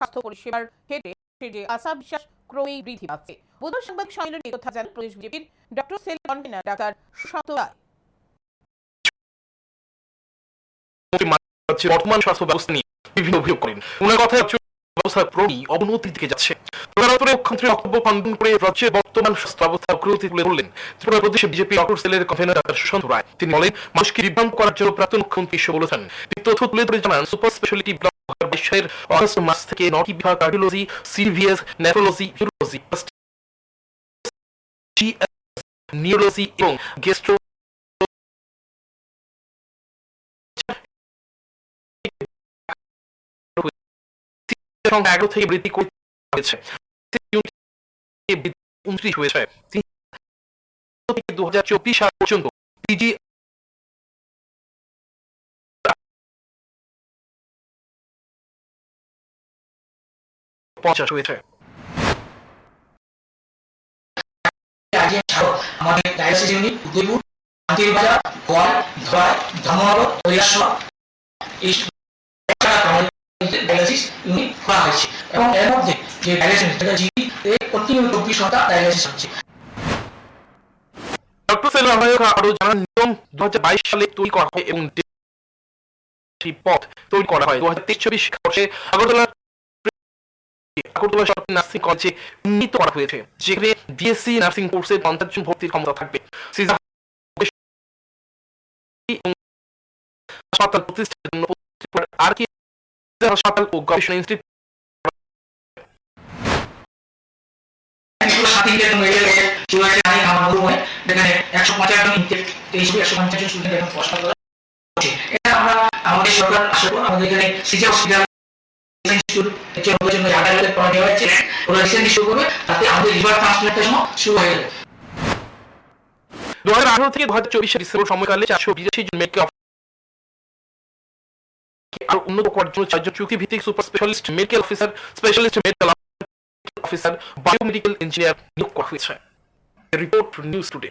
স্বাস্থ্য পরিষেবার ক্ষেত্রে যে আশা বিশ্বাস ক্রমেই বৃদ্ধি পাচ্ছে। সাংবাদিক সম্মেলনে কথা জানান প্রদেশ বিজেপির ডক্টর সেল কনভেনার ডাক্তার মুখ্যমন্ত্রী বর্তমান স্বাস্থ্য ব্যবস্থা নিয়ে বিভিন্ন অভিযোগ করেন। ওনার ব্যবস্থা ক্রমেই অবনতির দিকে যাচ্ছে। প্রধানমন্ত্রী মুখ্যমন্ত্রীর বক্তব্য করে রাজ্যের বর্তমান স্বাস্থ্য ব্যবস্থা অগ্রগতি তুলে ধরলেন। ত্রিপুরা প্রদেশে বিজেপি ডক্টর সেলের কনভেনার ডাক্তার সুশান্ত রায়। তিনি বলেন, মানুষকে বিভ্রান্ত করার জন্য প্রাক্তন মুখ্যমন্ত্রী এসে বলেছেন। তথ্য তুলে ধরে জানান, সুপার স্পেশালিটি বিশ্বের অগস্ট মাস থেকে নটি বিভাগ cardiology, CVS, nephrology, urology, neurology এবং গেস্ট্রো সংখ্যা এগারো থেকে বৃদ্ধি করে হয়েছে উনত্রিশ হয়েছে। দু হাজার চব্বিশ সাল পর্যন্ত। পিজি পঞ্চাশ হয়েছে। আমাদের ডায়ালিসিস ইউনিট উদয়পুর শান্তির বাজার গোয়াল ধলাই ধর্মনগর কৈলাসহর এই ডায়ালিসিস ইউনিট খোলা হয়েছে। এবং এর মধ্যে যে ডায়ালিসিস যেটা জিবি কন্টিনিউ চব্বিশ ঘণ্টা ডায়ালিসিস হচ্ছে। ডক্টর সেল জানান নিয়ম দু তৈরি করা হয় এবং সেই পথ তৈরি করা হয়। দু হাজার তেইশ চব্বিশ শিক্ষাবর্ষে আগরতলা আগরতলা সরকারি নার্সিং কলেজে উন্নীত করা হয়েছে, যেখানে বিএসসি নার্সিং কোর্সে পঞ্চাশ জন ভর্তির ক্ষমতা থাকবে। হাসপাতাল প্রতিষ্ঠার জন্য আর কি হাসপাতাল ও গবেষণা ইনস্টিটিউট যেখানে একশো পঞ্চাশ জন তেইশ একশো পঞ্চাশ জন স্টুডেন্ট এখন পড়াশোনা করে এটা আমরা আমাদের সরকার আশা করব আমাদের এখানে সিজা হসপিটাল থেকে চব্বিশে সময়কালে চারশো আর উন্নত super specialist medical officer specialist medical officer report news today